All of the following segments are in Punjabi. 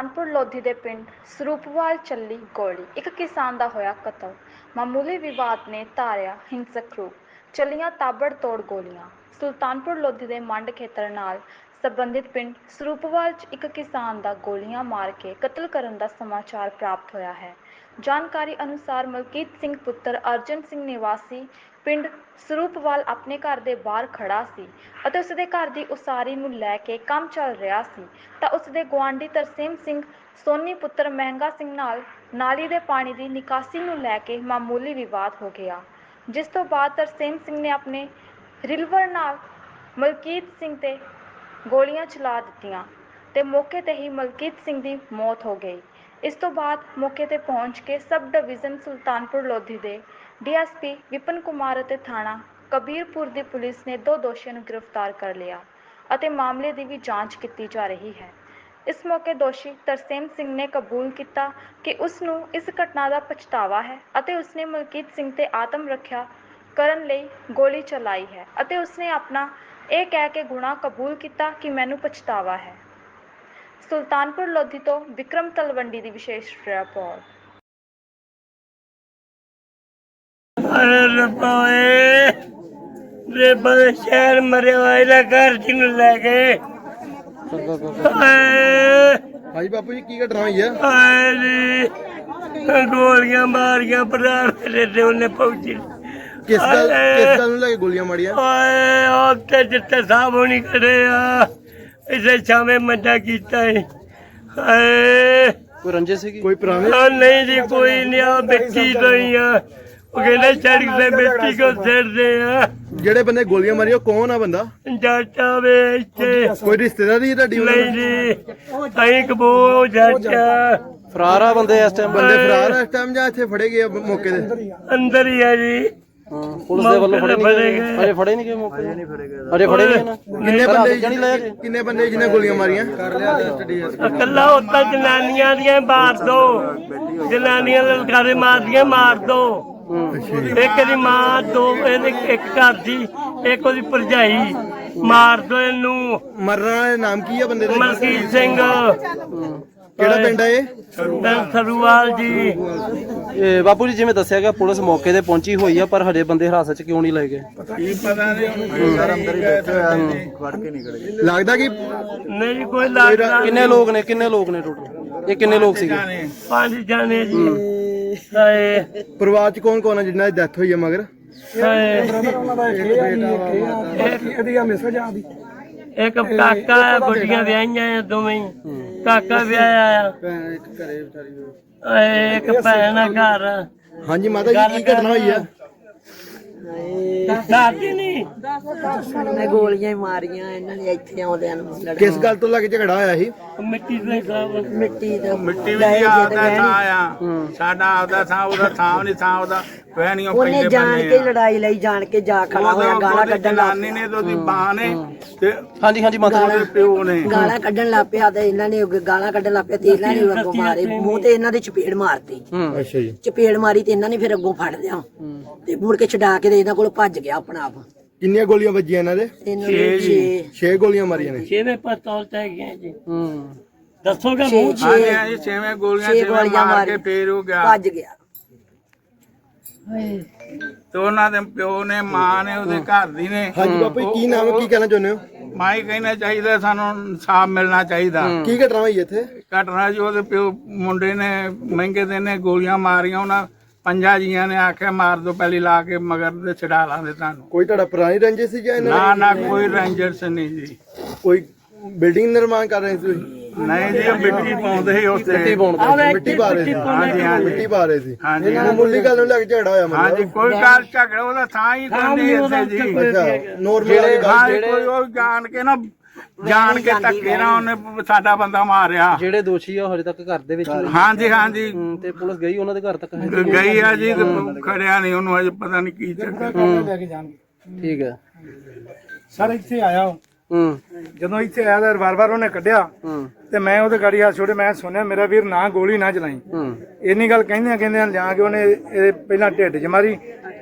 ਸੁਲਤਾਨਪੁਰ ਲੋਧੀ ਦੇ ਪਿੰਡ ਸਰੂਪਵਾਲ ਚੱਲੀ ਗੋਲੀ। ਇੱਕ ਕਿਸਾਨ ਦਾ ਹੋਇਆ ਕਤਲ। ਮਾਮੂਲੀ ਵਿਵਾਦ ਨੇ ਧਾਰਿਆ ਹਿੰਸਕ ਰੂਪ। ਚੱਲੀਆਂ ਤਾਬੜਤੋੜ ਗੋਲੀਆਂ। ਸੁਲਤਾਨਪੁਰ ਲੋਧੀ ਦੇ ਮੰਡ ਖੇਤਰ ਨਾਲ ਸੰਬੰਧਿਤ ਪਿੰਡ ਸਰੂਪਵਾਲ 'ਚ ਇੱਕ ਕਿਸਾਨ ਦਾ ਗੋਲੀਆਂ ਮਾਰ ਕੇ ਕਤਲ ਕਰਨ ਦਾ ਸਮਾਚਾਰ ਪ੍ਰਾਪਤ ਹੋਇਆ ਹੈ। ਜਾਣਕਾਰੀ ਅਨੁਸਾਰ ਮਲਕੀਤ ਸਿੰਘ ਪੁੱਤਰ ਅਰਜਨ ਸਿੰਘ ਨਿਵਾਸੀ ਪਿੰਡ ਸਰੂਪਵਾਲ ਆਪਣੇ ਘਰ ਦੇ ਬਾਹਰ ਖੜਾ ਸੀ ਅਤੇ ਉਸਦੇ ਘਰ ਦੀ ਉਸਾਰੀ ਨੂੰ ਲੈ ਕੇ ਕੰਮ ਚੱਲ ਰਿਹਾ ਸੀ। ਤਾਂ ਉਸਦੇ ਗੁਆਂਢੀ ਤਰਸੇਮ ਸਿੰਘ ਸੋਨੀ ਪੁੱਤਰ ਮਹਿੰਗਾ ਸਿੰਘ ਨਾਲ ਨਾਲੀ ਦੇ ਪਾਣੀ ਦੀ ਨਿਕਾਸੀ ਨੂੰ ਲੈ ਕੇ ਮਾਮੂਲੀ ਵਿਵਾਦ ਹੋ ਗਿਆ, ਜਿਸ ਤੋਂ ਬਾਅਦ ਤਰਸੇਮ ਸਿੰਘ ਨੇ ਆਪਣੇ ਰਿਲਵਰ ਨਾਲ ਮਲਕੀਤ ਸਿੰਘ ਤੇ ਗੋਲੀਆਂ ਚਲਾ ਦਿੱਤੀਆਂ ਤੇ ਮੌਕੇ ਤੇ ਹੀ ਮਲਕੀਤ ਸਿੰਘ ਦੀ ਮੌਤ ਹੋ ਗਈ। ਇਸ ਤੋਂ ਬਾਅਦ ਮੌਕੇ ਤੇ ਪਹੁੰਚ ਕੇ ਸਬ ਡਿਵੀਜ਼ਨ ਸੁਲਤਾਨਪੁਰ ਲੋਧੀ ਦੇ ਡੀਐਸਪੀ ਵਿਪਨ ਕੁਮਾਰ ਅਤੇ ਥਾਣਾ ਕਬੀਰਪੁਰ ਦੀ ਪੁਲਿਸ ਨੇ ਦੋ ਦੋਸ਼ੀਆਂ ਨੂੰ ਗ੍ਰਿਫਤਾਰ ਕਰ ਲਿਆ ਅਤੇ ਮਾਮਲੇ ਦੀ ਵੀ ਜਾਂਚ ਕੀਤੀ ਜਾ ਰਹੀ ਹੈ। ਇਸ ਮੌਕੇ ਦੋਸ਼ੀ ਤਰਸੇਮ ਸਿੰਘ ਨੇ ਕਬੂਲ ਕੀਤਾ ਕਿ ਉਸ ਨੂੰ ਇਸ ਘਟਨਾ ਦਾ ਪਛਤਾਵਾ ਹੈ ਅਤੇ ਉਸਨੇ ਮਲਕੀਤ ਸਿੰਘ ਤੇ ਆਤਮ ਰੱਖਿਆ ਕਰਨ ਲਈ ਗੋਲੀ ਚਲਾਈ ਹੈ ਅਤੇ ਉਸਨੇ ਆਪਣਾ ਇਹ ਕਹਿ ਕੇ ਗੁਨਾਹ ਕਬੂਲ ਕੀਤਾ ਕਿ ਮੈਨੂੰ ਪਛਤਾਵਾ ਹੈ। ਸੁਲਤਾਨਪੁਰ ਲੋਧੀ ਤੋਂ ਵਿਕਰਮ ਤਲਵੰਡੀ ਦੀ ਵਿਸ਼ੇਸ਼ ਰਿਪੋਰਟ। ਅਰੇ ਰੱਬਾ ਸ਼ਹਿਰ ਮਰਿਆ ਹੋਇਆ ਇਹਦਾ ਘਰ ਕਿਨੂੰ ਲੈ ਗਏ ਹਾਏ ਹਾਂਜੀ ਬਾਪੂ ਜੀ ਕੀ ਘਟਨਾ ਹੋਈ ਆ? ਹਾਏ ਜੀ ਗੋਲੀਆਂ ਮਾਰੀਆਂ ਭਰਾ ਮੇਰੇ ਤੇ ਉਹਨੇ ਪਹੁੰਚੀ ਕਿਸ ਗੱਲ ਕਿਸ ਗੱਲ ਨੂੰ ਲੈ ਕੇ ਗੋਲੀਆਂ ਮਾਰੀਆਂ? ਓਏ ਉੱਤੇ ਜਿੱਤੇ ਸਾਹਬ ਹੋਣੀ ਕਰੇ ਆ। ਇਸੇ ਛਾਵੇਂ ਮੰਜਾ ਕੀਤਾ ਏ। ਹਾਏ। ਕੋਈ ਰੰਜੇ ਸੀਗੀ? ਕੋਈ ਪੁਰਾਣੇ ਆ ਨਹੀਂ ਜੀ ਕੋਈ ਨਹੀਂ ਆ ਮਿੱਟੀ ਤੋਂ ਹੀ ਆ। ਉਹ ਕਹਿੰਦੇ ਸੜਕ ਤੇ ਮਿੱਟੀ ਕੋ ਸਿਰਦੇ ਆ। ਜਿਹੜੇ ਬੰਦੇ ਗੋਲੀਆਂ ਮਾਰੀਆਂ ਉਹ ਕੌਣ ਆ ਬੰਦਾ? ਜੱਟ ਆਵੇ ਇੱਥੇ। ਕੋਈ ਰਿਸ਼ਤੇਦਾਰੀ ਹੈ ਤੁਹਾਡੀ ਉਹਨਾਂ ਨਹੀਂ ਨਾਲ? ਜੀ ਅਸੀਂ ਕਬੂਲ ਜੱਟ ਫਰਾਰ ਆ ਬੰਦੇ ਇਸ ਟਾਈਮ ਬੰਦੇ ਫਰਾਰ ਆ ਇਸ ਟਾਈਮ ਜਾਂ ਇੱਥੇ ਫੜੇ ਗਏ ਆ ਮੌਕੇ ਤੇ? ਅੰਦਰ ਹੀ ਆ ਜੀ। ਪੁਲਿਸ ਦੇ ਵੱਲੋਂ ਫੜੇ ਨਹੀਂ ਅਜੇ ਫੜੇ ਨਹੀਂ ਗਏ ਮੌਕੇ ਅਜੇ ਨਹੀਂ ਫੜੇ ਗਏ ਅਜੇ ਫੜੇ ਨਹੀਂ ਨਾ ਕਿੰਨੇ ਬੰਦੇ ਜਾਣੀ ਲੈ ਕਿੰਨੇ ਬੰਦੇ ਜਿਹਨੇ ਗੋਲੀਆਂ ਮਾਰੀਆਂ? ਇਕੱਲਾ ਉੱਤਾ ਜਨਾਨੀਆਂ ਦੀਆਂ ਮਾਰ ਦੋ। ਜਨਾਨੀਆਂ ਲਲਕਾਰੇ ਮਾਰਦੀਆਂ ਮਾਰ ਦੋ। ਇੱਕ ਦੀ ਮਾਂ ਦੋ ਇਹਦੇ ਇੱਕ ਘਰ ਦੀ ਇੱਕ ਉਹਦੀ ਭਰਜਾਈ। ਮਾਰ ਦੋ ਇਹਨੂੰ। ਮਰਨ ਵਾਲੇ ਦਾ ਨਾਮ ਕੀ ਆ ਬੰਦੇ ਦਾ? ਮਲਕੀਤ ਸਿੰਘ। ਕਿਹੜਾ ਪਿੰਡ ਆ ਇਹ? ਸਰੂਵਾਲ ਜੀ। ਇਹ ਬਾਪੂ ਜੀ ਜਿਵੇਂ ਦੱਸਿਆ ਗਿਆ ਪੁਲਿਸ ਮੌਕੇ ਤੇ ਪਹੁੰਚੀ ਹੋਈ ਆ ਪਰ ਹਜੇ ਬੰਦੇ ਹਿਰਾਸਤ ਚ ਕਿਉਂ ਨਹੀਂ ਲਏ ਗਏ? ਲੱਗਦਾ ਕਿ ਨਹੀਂ ਕੋਈ ਲੱਗਦਾ ਕਿੰਨੇ ਲੋਕ ਨੇ ਕਿੰਨੇ ਲੋਕ ਨੇ ਟੋਟਲ ਇਹ ਕਿੰਨੇ ਲੋਕ ਸੀਗੇ? ਪੰਜ ਜਾਣੇ। ਜੀ। ਹਾਏ। ਪਰਿਵਾਰ ਚ ਕੌਣ ਕੌਣ ਆ ਜਿਨ੍ਹਾਂ ਦੀ ਡੈਥ ਹੋਈ ਆ ਮਗਰ? ਹਾਏ। ਇੱਕ ਕਾਕਾ ਹੈ ਬੁੱਢੀਆਂ ਵਿਆਹੀਆਂ ਆ ਦੋਵੇਂ ਹੀ। ਕਾਕਾ ਵਿਆਹਿਆ ਆ। ਏ ਇੱਕ ਭੈਣ ਆ ਘਰ। ਹਾਂਜੀ ਮਾਤਾ ਜੀ ਕੀ ਘਟਨਾ ਹੋਈ ਆ? ਦਾਦੀ ਨਹੀਂ ਨੇ ਗੋਲੀਆਂ ਹੀ ਮਾਰੀਆਂ ਇਹਨਾਂ ਨੇ ਇੱਥੇ ਆਉਂਦਿਆਂ ਨੂੰ ਲੜ ਕਿਸ ਗੱਲ ਤੋਂ ਲੱਗ ਝਗੜਾ ਹੋਇਆ ਸੀ? ਮਿੱਟੀ ਦੇ ਸਾਬ ਮਿੱਟੀ ਦਾ ਮਿੱਟੀ ਵੀ ਜੀ ਆਪਦਾ ਥਾਂ ਆ। ਸਾਡਾ ਆਪਦਾ ਥਾਂ ਉਹਦਾ ਥਾਂ ਨਹੀਂ ਥਾਂ ਉਹਦਾ ਪਹਿਣੀਆਂ ਉਹਨੇ ਪੈਂਦੇ ਜਾਣ ਬੰਨੇ ਕੇ ਲੜਾਈ ਲਈ ਜਾਣ ਕੇ ਜਾ ਖੜਾ ਹੋਇਆ ਗਾਲਾਂ ਕੱਢਣ ਲੱਗ ਜਨਾਨੀ ਨੇ ਤੇ ਉਹਦੀ ਬਾਹ ਨੇ ਤੇ ਹਾਂਜੀ ਹਾਂਜੀ ਮਾਤਾ ਉਹਦੇ ਪਿਓ ਨੇ। ਗਾਲਾਂ ਕੱਢਣ ਲੱਗ ਪਿਆ ਤੇ ਇਹਨਾਂ ਨੇ ਗਾਲਾਂ ਕੱਢਣ ਲੱਗ ਪਿਆ ਤੇ ਇਹਨਾਂ ਨੇ ਅੱਗੋਂ ਮਾਰੇ। ਮੂੰਹ ਤੇ ਇਹਨਾਂ ਦੇ ਚਪੇੜ ਮਾਰਤੀ। ਅੱਛਾ ਜੀ। ਚਪੇੜ ਮਾਰੀ ਤੇ ਇਹਨਾਂ ਨੇ ਫਿਰ ਅੱਗੋਂ ਫੜ ਲਿਆ। ਤੇ ਮੁੜ ਕੇ ਛਡਾ ਕੇ ਇਹਨਾਂ ਕੋਲ ਭੱਜ ਗਿਆ ਆਪਣਾ ਆਪ। ਕਿੰਨੀਆਂ ਗੋਲੀਆਂ ਵੱਜੀਆਂ ਇਹਨਾਂ ਦੇ? ਇਹਨਾਂ ਨੇ ਛੇ। 6 ਗੋਲੀਆਂ ਮਾਰੀਆਂ ਨੇ। ਛੇਵੇਂ ਪਤੌਲ ਤੇ ਗਏ ਜੀ। ਹੂੰ। ਦੱਸੋਗਾ ਮੂੰਹ ਹਾਂਜੀ ਛੇ। ਹਾਂਜੀ ਛੇਵੇਂ ਗੋਲੀਆਂ ਛੇ ਗੋਲੀਆਂ ਮਾਰ ਕੇ। ਫੇਰ ਉਹ ਗਿਆ। ਭੱਜ ਗਿਆ। ਤੇ ਉਹਨਾਂ ਦੇ ਪਿਓ ਨੇ ਮਾਂ ਨੇ ਉਹਦੇ ਘਰ ਦੀ ਨੇ। ਹਾਂਜੀ ਬਾਪੂ ਜੀ ਕੀ ਨਾਮ ਹੈ? ਕੀ ਕਹਿਣਾ ਚਾਹੁੰਦੇ ਹੋ? ਮਾਂ ਹੀ ਕਹਿਣਾ ਚਾਹੀਦਾ ਸਾਨੂੰ ਇਨਸਾਫ ਮਿਲਣਾ ਚਾਹੀਦਾ। ਕੀ ਘਟਨਾ ਹੋਈ ਇੱਥੇ? ਘਟਨਾ ਜੀ ਉਹਦੇ ਪਿਓ ਮੁੰਡੇ ਨੇ ਮਹਿੰਗੇ ਦੇ ਨੇ ਗੋਲੀਆਂ ਮਾਰੀਆਂ ਉਹਨਾਂ ਪੰਜਾਂ ਜੀਆਂ ਨੇ ਆਖਿਆ ਮਾਰ ਦੋ ਪਹਿਲੀ ਲਾ ਕੇ ਮਗਰ ਦੇ ਛਡਾ ਲਾਂਦੇ ਤੁਹਾਨੂੰ। ਕੋਈ ਤੁਹਾਡਾ ਪੁਰਾਣੀ ਰੰਜੇ ਸੀ ਜਾਂ ਇਹਨਾਂ ਨਾ ਨਾ ਕੋਈ ਰੇਂਜਰਸ ਨਹੀਂ ਜੀ। ਕੋਈ ਬਿਲਡਿੰਗ ਨਿਰਮਾਣ ਕਰ ਰਹੇ ਸੀ? ਤੁਸੀਂ? ਨਹੀਂ ਜੀ ਉਹ ਮਿੱਟੀ ਪਾਉਂਦੇ ਸੀ ਉੱਤੇ ਮਿੱਟੀ ਪਾ ਰਹੇ ਸੀ। ਹਾਂਜੀ ਹਾਂਜੀ। ਮਿੱਟੀ ਪਾ ਰਹੇ ਸੀ। ਹਾਂਜੀ ਮਾਮੂਲੀ ਗੱਲ ਨੂੰ ਲੈ ਕੇ ਝਗੜਾ ਹੋਇਆ ਹਾਂਜੀ ਮਤਲਬ ਕੋਈ ਗੱਲ ਝਗੜਾ ਉਹਦਾ ਥਾਂ ਹੀ ਕੋਈ ਨਹੀਂ ਇੱਥੇ ਜੀ। ਅੱਛਾ ਨੋਰਮਲ ਵਾਲੀ ਗੱਲ ਹਾਂ ਕੋਈ ਉਹ ਜਾਣ ਕੇ ਨਾ ਜਾਣ ਕੇ ਧੱਕੇ ਨਾ ਉਹਨੇ ਸਾਡਾ ਬੰਦਾ ਮਾਰਿਆ। ਜਿਹੜੇ ਦੋਸ਼ੀ ਆ ਉਹ ਹਜੇ ਤੱਕ ਘਰ ਦੇ ਵਿੱਚ ਹੀ ਨੇ। ਹਾਂਜੀ ਹਾਂਜੀ। ਤੇ ਪੁਲਿਸ ਗਈ ਉਹਨਾਂ ਦੇ ਘਰ ਤੱਕ ਹਜੇ। ਗਈ ਆ ਜੀ ਤੇ ਖੜਿਆ ਨਹੀਂ ਉਹਨੂੰ ਅਜੇ ਪਤਾ ਨਹੀਂ ਕੀ ਚੱਕਰ। ਠੀਕ ਹੈ ਸਰ ਇੱਥੇ ਆਇਆ ਉਹ। ਹੂੰ। ਜਦੋਂ ਇੱਥੇ ਆਇਆ ਤਾਂ ਵਾਰ-ਵਾਰ ਉਹਨੇ ਕੱਢਿਆ। ਹੂੰ। ਤੇ ਮੈਂ ਉਹਦੇ ਗਾੜੀ ਹੱਥ ਛੋੜੇ ਮੈਂ ਸੁਣਿਆ ਮੇਰਾ ਵੀਰ ਨਾ ਗੋਲੀ ਨਾ ਚਲਾਈ। ਹੂੰ। ਇੰਨੀ ਗੱਲ ਕਹਿੰਦੇ ਕਹਿੰਦੇ ਜਾ ਕੇ ਉਹਨੇ ਇਹਦੇ ਪਹਿਲਾਂ ਢਿੱਡ 'ਚ ਮਾਰੀ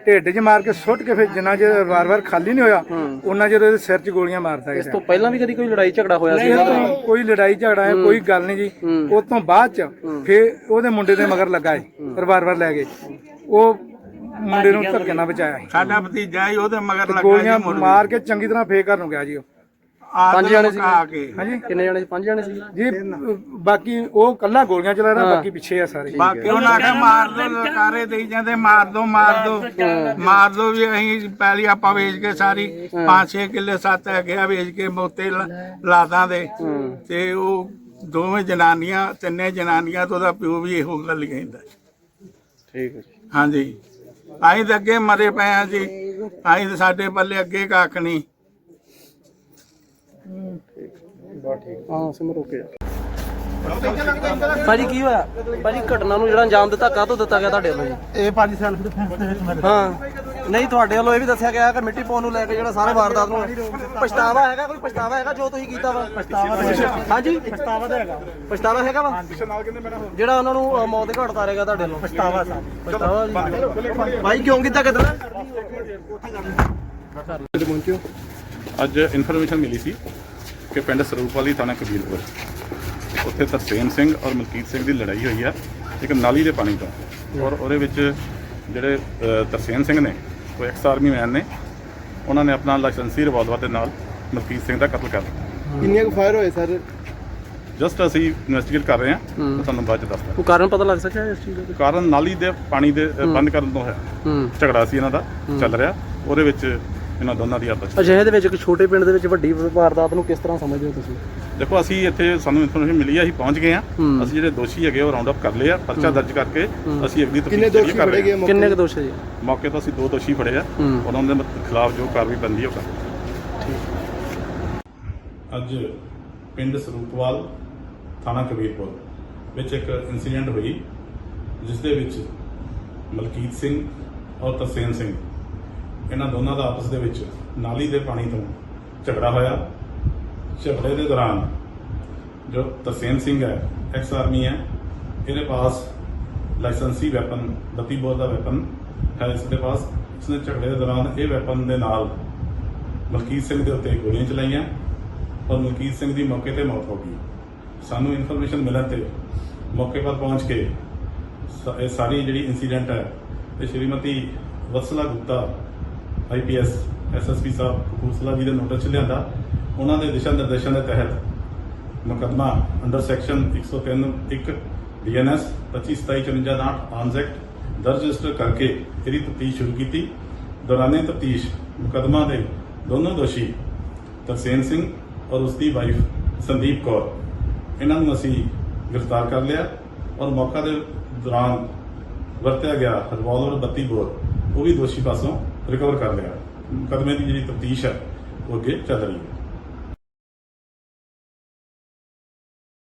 ਢਿੱਡ 'ਚ ਮਾਰ ਕੇ ਸੁੱਟ ਕੇ ਫਿਰ ਜਿੰਨਾ ਚਿਰ ਵਾਰ-ਵਾਰ ਖਾਲੀ ਨਹੀਂ ਹੋਇਆ ਉਹਨਾਂ ਚਿਰ ਉਹਦੇ ਸਿਰ 'ਚ ਗੋਲੀਆਂ ਮਾਰਦਾ ਇਸ ਗਿਆ। ਤੋਂ ਪਹਿਲਾਂ ਵੀ ਕਦੀ ਕੋਈ ਲੜਾਈ ਝਗੜਾ ਹੋਇਆ ਸੀ ਤੋਂ ਕੋਈ ਲੜਾਈ ਝਗੜਾ ਹੈ ਕੋਈ ਗੱਲ ਨਹੀਂ ਜੀ। ਉਸ ਤੋਂ ਬਾਅਦ ਚ ਫਿਰ ਉਹਦੇ ਮੁੰਡੇ ਦੇ ਮਗਰ ਲੱਗਾ ਏ ਪਰ ਵਾਰ-ਵਾਰ ਲੈ ਗਏ। ਉਹ ਮੁੰਡੇ ਨੂੰ ਧੱਕੇ ਨਾਲ ਬਚਾਇਆ। ਸੀ। ਸਾਡਾ ਭਤੀਜਾ ਹੀ ਉਹਦੇ ਮਗਰ ਲੱਗਾ ਗੋਲੀਆਂ ਜੀ ਮੁੜ ਮਾਰ ਕੇ ਚੰਗੀ ਤਰ੍ਹਾਂ ਫੇਰ ਘਰ ਨੂੰ ਗਿਆ ਜੀ ਉਹ। ਪੰਜ ਜਾਣੇ ਸੀ। ਆ ਕੇ। ਹਾਂਜੀ। ਕਿੰਨੇ ਜਣੇ ਸੀ? ਪੰਜ ਜਣੇ ਸੀ ਜੀ ਬਾਕੀ ਉਹ ਕੱਲਾ ਗੋਲੀਆਂ ਚਲਾ ਰਿਹਾ ਬਾਕੀ ਪਿੱਛੇ ਆ ਸਾਰੇ। ਬਾਕੀ ਉਹਨਾਂ ਆਖਿਆ ਮਾਰ ਦੋ ਲਲਕਾਰੇ ਦੇਈ ਜਾਂਦੇ ਮਾਰ ਦੋ ਮਾਰ ਦੋ। ਮਾਰ ਦੋ ਵੀ ਅਸੀਂ ਪਹਿਲੀ ਆਪਾਂ ਵੇਚ ਕੇ ਸਾਰੀ 5-6 ਕਿੱਲੇ ਸੱਤ ਹੈਗੇ ਆ ਵੇਚ ਕੇ ਮੋਤੇ ਲ- ਲਾਦਾਂ ਦੇ ਤੇ ਉਹ ਦੋਵੇਂ ਜਨਾਨੀਆਂ ਤਿੰਨੇ ਜਨਾਨੀਆਂ ਤੋਂ ਉਹਦਾ ਪਿਓ ਵੀ ਇਹੋ ਗੱਲ ਹੀ ਕਹਿੰਦਾ। ਠੀਕ ਹੈ ਜੀ। ਹਾਂਜੀ। ਅਸੀਂ ਤਾਂ ਅੱਗੇ ਮਰੇ ਪਏ ਆ ਜੀ। ਅਸੀਂ ਸਾਡੇ ਪੱਲੇ ਅੱਗੇ ਕੱਖ ਨਹੀਂ। ਹਾਂ ਸਿਮਰ ਓਕੇ ਭਾਜੀ ਕੀ ਹੋਇਆ? ਭਾਜੀ ਘਟਨਾ ਨੂੰ ਜਿਹੜਾ ਅੰਜਾਮ ਦਿੱਤਾ ਕਾਹਤੋਂ ਦਿੱਤਾ ਗਿਆ ਤੁਹਾਡੇ ਵੱਲੋਂ ਜੀ? ਇਹ ਭਾਜੀ ਸੈਲਫ ਡਿਫੈਂਸ ਦੇ ਵਿੱਚ ਮੇਰੇ ਹਾਂ। ਨਹੀਂ ਤੁਹਾਡੇ ਵੱਲੋਂ ਇਹ ਵੀ ਦੱਸਿਆ ਗਿਆ ਕਿ ਮਿੱਟੀ ਪਾਉਣ ਨੂੰ ਲੈ ਕੇ ਜਿਹੜਾ ਸਾਰੇ ਵਾਰਦਾਤ ਨੂੰ ਪਛਤਾਵਾ ਹੈਗਾ ਕੋਈ ਪਛਤਾਵਾ ਹੈਗਾ ਜੋ ਤੁਸੀਂ ਕੀਤਾ ਵਾ? ਪਛਤਾਵਾ ਹਾਂਜੀ? ਪਛਤਾਵਾ ਤਾਂ ਹੈਗਾ। ਪਛਤਾਵਾ ਹੈਗਾ ਵਾ? ਜਿਹੜਾ ਉਹਨਾਂ ਨੂੰ ਅ, ਮੌਤ ਦੇ ਘਾਟ ਉਤਾਰੇਗਾ ਤੁਹਾਡੇ ਵੱਲੋਂ? ਪਛਤਾਵਾ ਸਾਹਿਬ ਪਛਤਾਵਾ ਜੀ। ਭਾਈ ਕਿਉਂ ਕੀਤਾ ਕਿਤਨਾ ਅੱਜ ਇਨਫੋਰਮੇਸ਼ਨ ਮਿਲੀ ਸੀ ਕਿ ਪਿੰਡ ਸਰੂਪਵਾਲੀ ਥਾਣਾ ਕਬੀਲਪੁਰ। ਉੱਥੇ ਤਰਸੇਮ ਸਿੰਘ ਔਰ ਮਲਕੀਤ ਸਿੰਘ ਦੀ ਲੜਾਈ ਹੋਈ ਆ ਇੱਕ ਨਾਲੀ ਦੇ ਪਾਣੀ ਤੋਂ। ਔਰ ਉਹਦੇ ਵਿੱਚ ਜਿਹੜੇ ਅ, ਤਰਸੇਮ ਸਿੰਘ ਨੇ ਉਹ ਐਕਸ ਆਰਮੀ ਮੈਨ ਨੇ ਉਹਨਾਂ ਨੇ ਆਪਣਾ ਲਾਇਸੈਂਸੀ ਰਿਵਾਲਵਰ ਦੇ ਨਾਲ ਮਲਕੀਤ ਸਿੰਘ ਦਾ ਕਤਲ ਕਰ ਦਿੱਤਾ। ਕਿੰਨੀਆਂ ਕੁ ਫਾਇਰ ਹੋਏ ਸਰ? ਜਸਟ ਅਸੀਂ ਇਨਵੈਸਟੀਗੇਟ ਕਰ ਰਹੇ ਹਾਂ ਤਾਂ ਤੁਹਾਨੂੰ ਬਾਅਦ ਚ ਦੱਸਦਾ। ਕੋਈ ਕਾਰਨ ਪਤਾ ਲੱਗ ਸਕਿਆ ਇਸ ਚੀਜ਼ ਦਾ? ਕਾਰਨ ਨਾਲੀ ਦੇ ਪਾਣੀ ਦੇ ਅ, ਬੰਦ ਕਰਨ ਤੋਂ ਹੋਇਆ। ਹੂੰ। ਝਗੜਾ ਸੀ ਇਹਨਾਂ ਦਾ ਚੱਲ ਰਿਹਾ। ਉਹਦੇ ਵਿੱਚ ਇਹਨਾਂ ਦੋਨਾਂ ਦੀ ਆਪਸ ਅਜਿਹੇ ਦੇ ਵਿੱਚ ਇੱਕ ਛੋਟੇ ਪਿੰਡ ਦੇ ਵਿੱਚ ਵੱਡੀ ਵਾਰਦਾਤ ਨੂੰ ਕਿਸ ਤਰ੍ਹਾਂ ਸਮਝਦੇ ਹੋ ਤੁਸੀਂ? ਦੇਖੋ ਅਸੀਂ ਇੱਥੇ ਸਾਨੂੰ ਇਨਫੋਰਮੇਸ਼ਨ ਮਿਲੀ ਆ ਅਸੀਂ ਪਹੁੰਚ ਗਏ ਆ। ਹੂੰ। ਅਸੀਂ ਜਿਹੜੇ ਦੋਸ਼ੀ ਹੈਗੇ ਉਹ ਰਾਉਂਡ ਅਪ ਕਰ ਲਏ ਆ ਪਰਚਾ ਦਰਜ ਕਰਕੇ ਅਸੀਂ ਅਗਲੀ ਕਿੰਨੇ ਤਫਤੀਸ਼ ਦੋਸ਼ੀ ਕਰ ਫੜੇ ਰਹੇ ਮੌਕੇ ਕਿੰਨੇ ਕੁ ਦੋਸ਼ ਹੈ ਜੀ ਮੌਕੇ ਤੋਂ ਅਸੀਂ ਦੋ ਦੋਸ਼ੀ ਫੜੇ ਆ। ਹੂੰ। ਉਹਨਾਂ ਦੇ ਖਿਲਾਫ ਜੋ ਕਾਰਵਾਈ ਬੰਦੀ ਉਹ ਕਰ ਅੱਜ ਪਿੰਡ ਸਰੂਪਵਾਲ ਥਾਣਾ ਕਬੀਰਪੁਰ ਵਿੱਚ ਇੱਕ ਇਨਸੀਡੈਂਟ ਹੋਈ ਜਿਸ ਦੇ ਵਿੱਚ ਮਲਕੀਤ ਸਿੰਘ ਔਰ ਤਰਸੇਮ ਸਿੰਘ ਇਹਨਾਂ ਦੋਨਾਂ ਦਾ ਆਪਸ ਦੇ ਵਿੱਚ ਨਾਲੀ ਦੇ ਪਾਣੀ ਤੋਂ ਝਗੜਾ ਹੋਇਆ। ਝਗੜੇ ਦੇ ਦੌਰਾਨ ਜੋ ਤਰਸੇਮ ਸਿੰਘ ਹੈ ਐਕਸ ਆਰਮੀ ਹੈ, ਇਹਦੇ ਪਾਸ ਲਾਇਸੈਂਸੀ ਵੈਪਨ 32 ਬੋਰ ਦਾ ਵੈਪਨ ਹੈ ਇਸ ਦੇ ਪਾਸ। ਇਸਨੇ ਝਗੜੇ ਦੇ ਦੌਰਾਨ ਇਹ ਵੈਪਨ ਦੇ ਨਾਲ ਮਲਕੀਤ ਸਿੰਘ ਦੇ ਉੱਤੇ ਗੋਲੀਆਂ ਚਲਾਈਆਂ ਔਰ ਮਲਕੀਤ ਸਿੰਘ ਦੀ ਮੌਕੇ ਤੇ ਮੌਤ ਹੋ ਗਈ। ਸਾਨੂੰ ਇਨਫੋਰਮੇਸ਼ਨ ਮਿਲਣ ਤੇ ਮੌਕੇ ਪਰ ਪਹੁੰਚ ਕੇ ਇਹ ਸਾਰੀ ਜਿਹੜੀ ਇਨਸੀਡੈਂਟ ਹੈ, ਇਹ ਸ਼੍ਰੀਮਤੀ ਵਸਲਾ ਗੁਪਤਾ ਆਈਪੀਐਸ ਐਸਐਸਪੀ ਸਾਹਿਬ, ਕਪੂਰਥਲਾ ਜੀ ਦੇ ਨੋਟਿਸ 'ਚ ਲਿਆਂਦਾ। ਉਹਨਾਂ ਦੇ ਦਿਸ਼ਾ ਨਿਰਦੇਸ਼ਾਂ ਦੇ ਤਹਿਤ ਮੁਕੱਦਮਾ under section 103 1 BNS 252754 arms act ਦਰਜ ਰਜਿਸਟਰ ਕਰਕੇ ਇਹਦੀ ਤਫਤੀਸ਼ ਸ਼ੁਰੂ ਕੀਤੀ। ਦੌਰਾਨੇ ਤਫਤੀਸ਼ ਮੁਕੱਦਮਾ ਦੇ ਦੋਨੋਂ ਦੋਸ਼ੀ ਤਰਸੇਨ ਸਿੰਘ ਔਰ ਉਸ ਦੀ ਵਾਈਫ ਸੰਦੀਪ ਕੌਰ। ਇਹਨਾਂ ਨੂੰ ਅਸੀਂ ਗ੍ਰਿਫਤਾਰ ਕਰ ਲਿਆ ਔਰ ਮੌਕਾ ਦੇ ਦੌਰਾਨ ਵਰਤਿਆ ਗਿਆ ਰਿਵਾਲਵਰ 32 ਬੋਰ। ਉਹ ਵੀ ਦੋਸ਼ੀ ਪਾਸੋਂ ਰਿਕਵਰ ਕਰ ਲਿਆ। ਮੁਕੱਦਮੇ ਦੀ ਜਿਹੜੀ ਤਫਤੀਸ਼ ਹੈ ਉਹ ਅੱਗੇ ਚੱਲ ਰਹੀ ਹੈ।